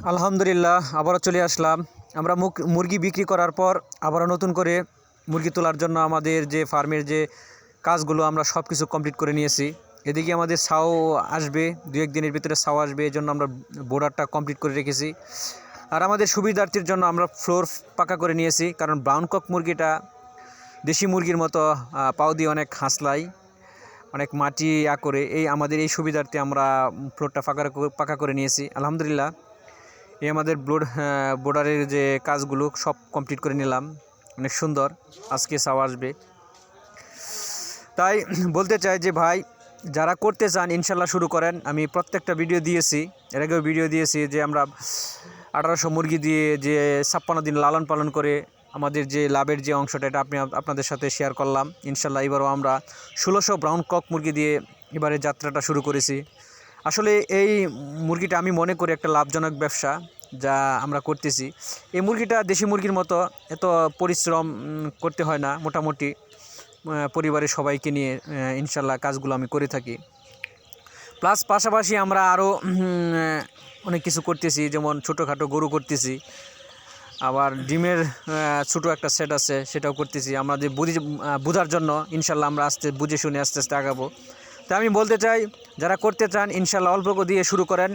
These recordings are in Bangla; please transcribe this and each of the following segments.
আলহামদুলিল্লাহ, আবারও চলে আসলাম। আমরা মুখ, মুরগি বিক্রি করার পর আবারও নতুন করে মুরগি তোলার জন্য আমাদের যে ফার্মের যে কাজগুলো, আমরা সব কিছু কমপ্লিট করে নিয়েছি। এদিকে আমাদের সাও আসবে, দু এক দিনের ভিতরে সাও আসবে এই জন্য আমরা বোর্ডারটা কমপ্লিট করে রেখেছি। আর আমাদের সুবিধার্থীর জন্য আমরা ফ্লোর পাকা করে নিয়েছি, কারণ ব্রাউন কক মুরগিটা দেশি মুরগির মতো পাও দিয়ে অনেক হাঁসলাই, অনেক মাটি আ করে এই আমাদের এই সুবিধার্থে আমরা ফ্লোরটা ফাঁকা পাকা করে নিয়েছি। আলহামদুলিল্লাহ। এই আমাদের ব্লোড বোর্ডারের যে কাজগুলো সব কমপ্লিট করে নিলাম। অনেক সুন্দর। আজকে সাও আসবে। তাই বলতে চাই যে ভাই, যারা করতে চান, ইনশাল্লাহ শুরু করেন। আমি প্রত্যেকটা ভিডিও দিয়েছি। এর আগেও ভিডিও দিয়েছি যে আমরা আঠারোশো মুরগি দিয়ে যে ছাপ্পান্ন দিন লালন পালন করে আমাদের যে লাভের যে অংশটা, এটা আপনি আপনাদের সাথে শেয়ার করলাম। ইনশাল্লাহ এবারও আমরা ষোলোশো ব্রাউন কক মুরগি দিয়ে এবারে যাত্রাটা শুরু করেছি। আসলে এই মুরগিটা আমি মনে করি একটা লাভজনক ব্যবসা যা আমরা করতেছি। এই মুরগিটা দেশি মুরগির মতো এত পরিশ্রম করতে হয় না মোটামুটি পরিবারের সবাইকে নিয়ে ইনশাল্লাহ কাজগুলো আমি করে থাকি। প্লাস পাশাপাশি আমরা আরও অনেক কিছু করতেছি যেমন ছোটোখাটো গরু করতেছি আবার ডিমের ছোটো একটা সেট আছে সেটাও করতেছি। আমাদের বুঝি আহ, বোঝার জন্য ইনশাল্লাহ আমরা আস্তে বুঝে শুনে আস্তে আস্তে আগাবো। তা আমি বলতে চাই, যারা করতে চান ইনশাল্লাহ অল্প দিয়ে শুরু করেন।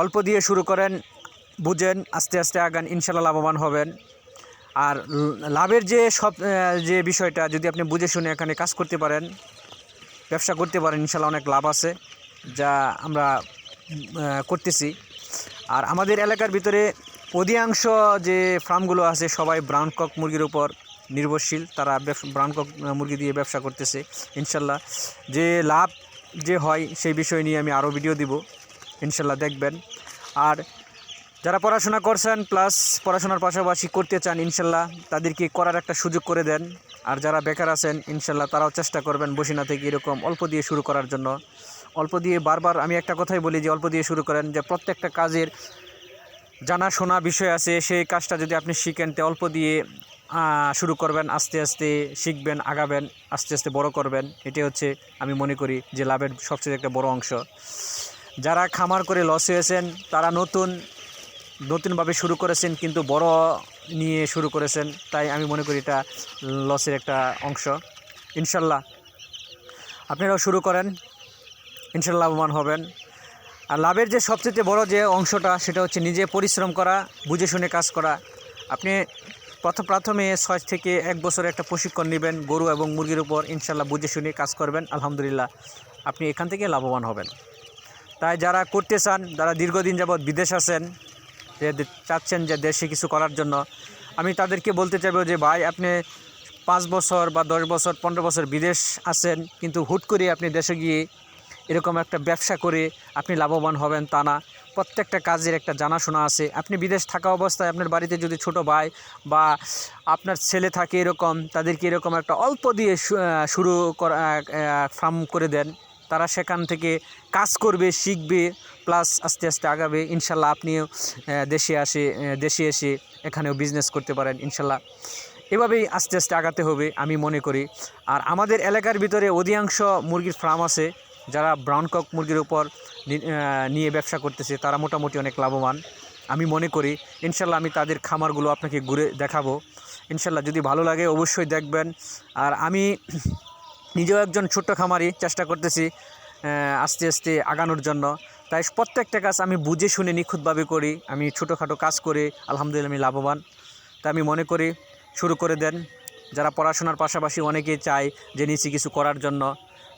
অল্প দিয়ে শুরু করেন, বুঝেন, আস্তে আস্তে আগান ইনশাল্লাহ লাভবান হবেন। আর লাভের যে সব যে বিষয়টা, যদি আপনি বুঝে শুনে এখানে কাজ করতে পারেন, ব্যবসা করতে পারেন ইনশাল্লাহ অনেক লাভ আছে, যা আমরা করতেছি। আর আমাদের এলাকার ভিতরে অধিকাংশ যে ফার্মগুলো আছে, সবাই ব্রাউন কক মুরগির উপর নির্ভরশীল, তারা ব্রাউন কক মুরগি দিয়ে ব্যবসা করতেছে। ইনশাল্লাহ যে লাভ যে হয় সেই বিষয় নিয়ে আমি আরও ভিডিও দিব। ইনশাল্লাহ দেখবেন। আর যারা পড়াশোনা করছেন প্লাস পড়াশোনার পাশাপাশি করতে চান, ইনশাল্লাহ তাদেরকে করার একটা সুযোগ করে দেন। আর যারা বেকার আছেন, ইনশাল্লাহ তারাও চেষ্টা করবেন বসে না থেকে এরকম অল্প দিয়ে শুরু করার জন্য। অল্প দিয়ে বারবার আমি একটা কথাই বলি যে, অল্প দিয়ে শুরু করেন যে, প্রত্যেকটা কাজের জানাশোনা বিষয় আছে, সেই কাজটা যদি আপনি শিখেন, তে অল্প দিয়ে শুরু করবেন, আস্তে আস্তে শিখবেন, আগাবেন, আস্তে আস্তে বড় করবেন। এটাই হচ্ছে আমি মনে করি যে লাভের সবচেয়ে একটা বড় অংশ। যারা খামার করে লস হয়েছেন, তারা নতুন, নতুনভাবে শুরু করেছেন, কিন্তু বড় নিয়ে শুরু করেছেন, তাই আমি মনে করি এটা লসের একটা অংশ। ইনশাল্লাহ আপনারাও শুরু করেন, ইনশাল্লাহ লাভবান হবেন। আর লাভের যে সবচেয়ে বড় যে অংশটা, সেটা হচ্ছে নিজে পরিশ্রম করা, বুঝে শুনে কাজ করা। আপনি প্রথম প্রথমে ছয় থেকে এক বছর একটা প্রশিক্ষণ নেবেন, গরু এবং মুরগির উপর ইনশাল্লাহ বুঝে শুনে কাজ করবেন, আলহামদুলিল্লাহ আপনি এখান থেকে লাভবান হবেন। তাই যারা করতে চান, যারা দীর্ঘদিন যাবৎ বিদেশ আছেন, যে চাচ্ছেন যে দেশে কিছু করার জন্য, আমি তাদেরকে বলতে চাইব যে, ভাই, আপনি পাঁচ বছর বা দশ বছর, পনেরো বছর বিদেশ আছেন, কিন্তু হুট করে আপনি দেশে গিয়ে এরকম একটা ব্যবসা করে আপনি লাভবান হবেন তা না। প্রত্যেকটা কাজের একটা জানাশোনা আছে। আপনি বিদেশ থাকা অবস্থায় আপনার বাড়িতে যদি ছোট ভাই বা আপনার ছেলে থাকে এরকম, তাদেরকে এরকম একটা অল্প দিয়ে শুরু করা ফার্ম করে দেন। তারা সেখান থেকে কাজ করবে, শিখবে প্লাস আস্তে আস্তে আগাবে। ইনশাল্লাহ আপনিও দেশে আসে দেশে এসে এখানেও বিজনেস করতে পারেন, ইনশাল্লাহ। এভাবেই আস্তে আস্তে আগাতে হবে আমি মনে করি। আর আমাদের এলাকার ভিতরে অধিকাংশ মুরগির ফার্ম আছে। যারা ব্রাউন কক মুরগির উপর নিয়ে ব্যবসা করতেছে, তারা মোটামুটি অনেক লাভবান। আমি মনে করি, ইনশাল্লাহ আমি তাদের খামারগুলো আপনাকে ঘুরে দেখাবো। ইনশাল্লাহ যদি ভালো লাগে অবশ্যই দেখবেন। আর আমি নিজেও একজন ছোট্ট খামারি, চেষ্টা করতেছি আস্তে আস্তে আগানোর জন্য। তাই প্রত্যেকটা কাজ আমি বুঝে শুনে নিখুঁতভাবে করি, আমি ছোটোখাটো কাজ করে আলহামদুলিল্লাহ আমি লাভবান। তাই আমি মনে করি, শুরু করে দেন। যারা পড়াশোনার পাশাপাশি অনেকে চায় যে নিচে কিছু করার জন্য।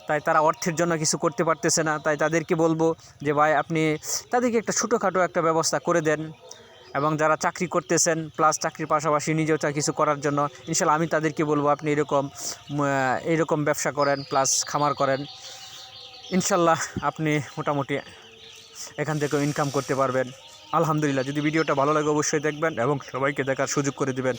তাই তারা অর্থের জন্য কিছু করতে পারতেছে না। তাই তাদেরকে বলব যে, ভাই, আপনি তাদেরকে একটা ছোটোখাটো একটা ব্যবস্থা করে দেন এবং যারা চাকরি করতেছেন প্লাস চাকরির পাশাপাশি নিজেও চায় কিছু করার জন্য ইনশাল্লাহ আমি তাদেরকে বলব, আপনি এরকম এইরকম ব্যবসা করেন প্লাস খামার করেন। ইনশাল্লাহ আপনি মোটামুটি এখান থেকেও ইনকাম করতে পারবেন। আলহামদুলিল্লাহ, যদি ভিডিওটা ভালো লাগে অবশ্যই দেখবেন এবং সবাইকে দেখার সুযোগ করে দিবেন।